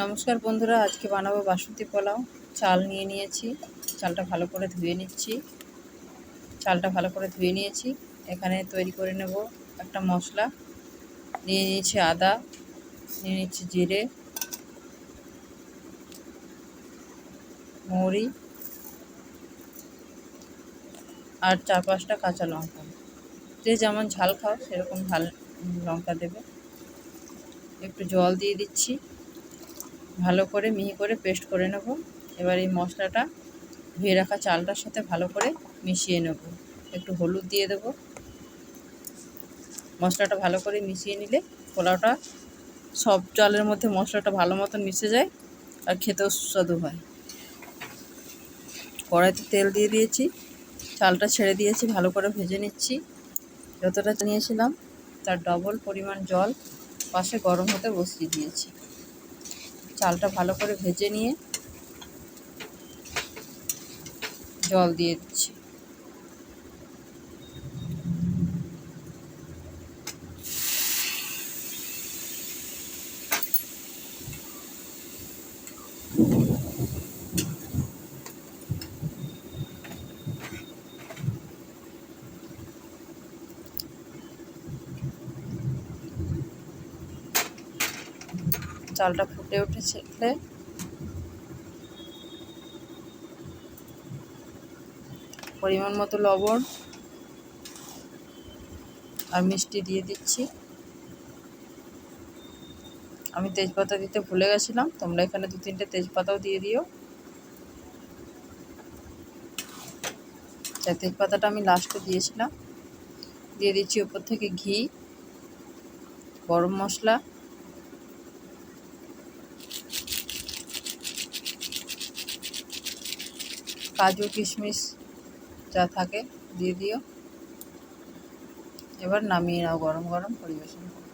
নমস্কার বন্ধুরা, আজকে বানাবো বাসন্তী পোলাও। চাল নিয়ে নিয়েছি, চালটা ভালো করে ধুয়ে নিচ্ছি। চালটা ভালো করে ধুয়ে নিয়েছি। এখানে তৈরি করে নেব একটা মশলা। নিয়ে নিয়েছি আদা, নিয়ে নিচ্ছি জিরে, মৌরি আর চার পাঁচটা কাঁচা লঙ্কা। যে যেমন ঝাল খাও, সেরকম ঝাল লঙ্কা দেবে। একটু জল দিয়ে দিচ্ছি। ভালো করে মিহি করে পেস্ট করে নেব। এবার এই মশলাটা ধুয়ে রাখা চালটার সাথে ভালো করে মিশিয়ে নেব। একটু হলুদ দিয়ে দেব। মশলাটা ভালো করে মিশিয়ে নিলে পোলাওটা সব চালের মধ্যে মশলাটা ভালো মতন মিশে যায় আর খেতেও সুস্বাদু হয়। কড়াইতে তেল দিয়ে দিয়েছি। চালটা ছেড়ে দিয়েছি, ভালো করে ভেজে নিচ্ছি। যতটা নিয়েছিলাম তার ডবল পরিমাণ জল পাশে গরম হতে বসিয়ে দিয়েছি। চালটা ভালো করে ভেজে নিয়ে জল দিয়ে দিচ্ছি। চালটা ফুটে উঠেছে। পরিমাণ মতো লবণ আর মিষ্টি দিয়ে দিচ্ছি। আমি তেজপাতা দিতে ভুলে গেছিলাম, তোমরা এখানে দু তিনটে তেজপাতাও দিয়ে দিও। তেজপাতাটা আমি লাস্টে দিয়েছিলাম। দিয়ে দিচ্ছি উপর থেকে ঘি, গরম মশলা। কাজু কিশমিশ যা থাকে দিয়ে দিও। এবার নামিয়ে নাও গরম গরম পরিবেশন করো।